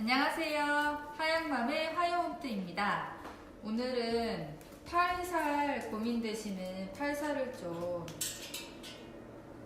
안녕하세요. 하양맘의 화요홈트입니다. 오늘은 팔살 고민되시는 팔살을 좀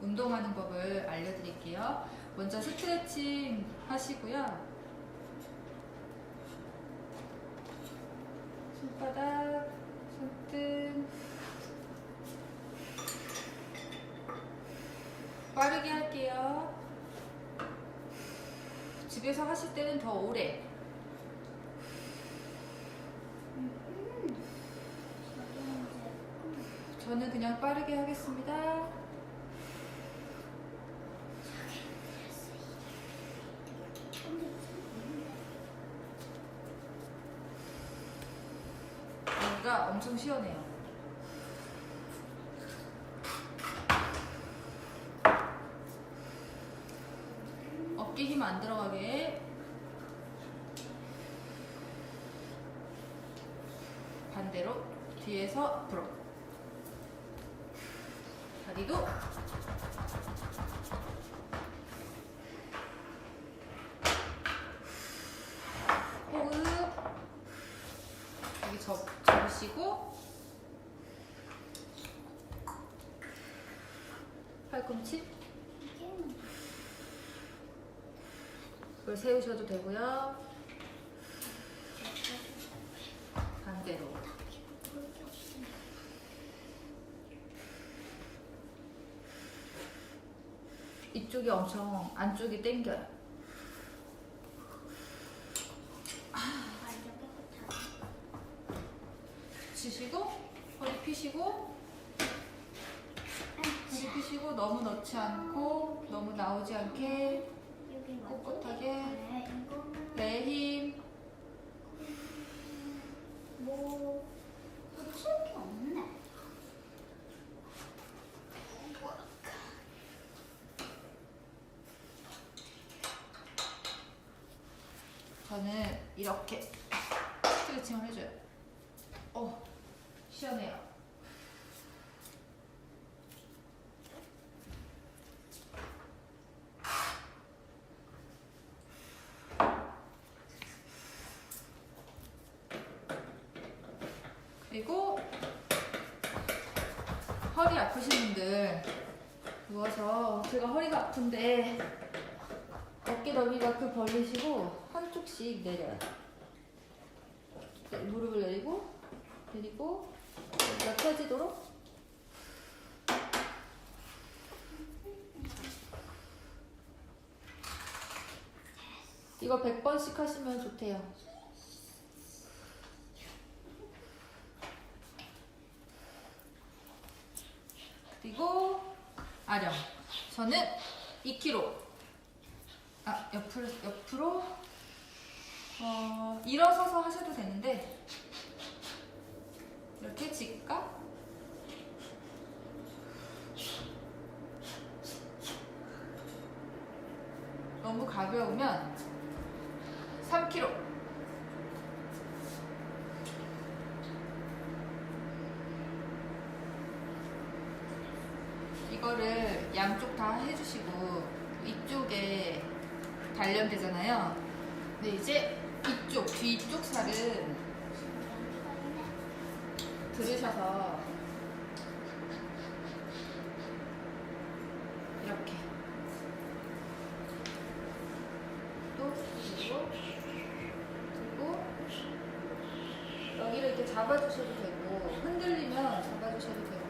운동하는 법을 알려드릴게요. 먼저 스트레칭 하시고요. 손바닥, 손등 빠르게 할게요. 집에서 하실 때는 더 오래. 저는 그냥 빠르게 하겠습니다. 여기가 엄청 시원해요. 어깨 힘안 들어가게. 반대로 뒤에서 앞으로 다리도. 호흡. 여기 접, 접으시고. 팔꿈치 그걸 세우셔도 되고요. 반대로. 이쪽이 엄청 안쪽이 당겨요. 치시고 허리 피시고 허리 피시고 너무 넣지 않고 너무 나오지 않게 꼿꼿하게. 배 힘. 뭐 붙일 게 없네. 저는 이렇게 스트레칭을 해줘요. 어, 시원해요. 그리고 허리 아프신 분들 누워서 제가 허리가 아픈데 어깨 너비가 그 벌리시고 한쪽씩 내려요. 네, 무릎을 내리고 내리고 여기가 펴지도록 이거 100번씩 하시면 좋대요. 그리고 아령. 저는 2kg. 아, 옆으로, 옆으로, 어, 일어서서 하셔도 되는데, 이렇게 직각. 너무 가벼우면 3kg. 이거를 양쪽 다 해주시고, 이쪽에 단련되잖아요. 근데 이제 이쪽 뒤쪽 살은 들으셔서 이렇게 또 들고 들고 여기를 이렇게 잡아주셔도 되고 흔들리면 잡아주셔도 되고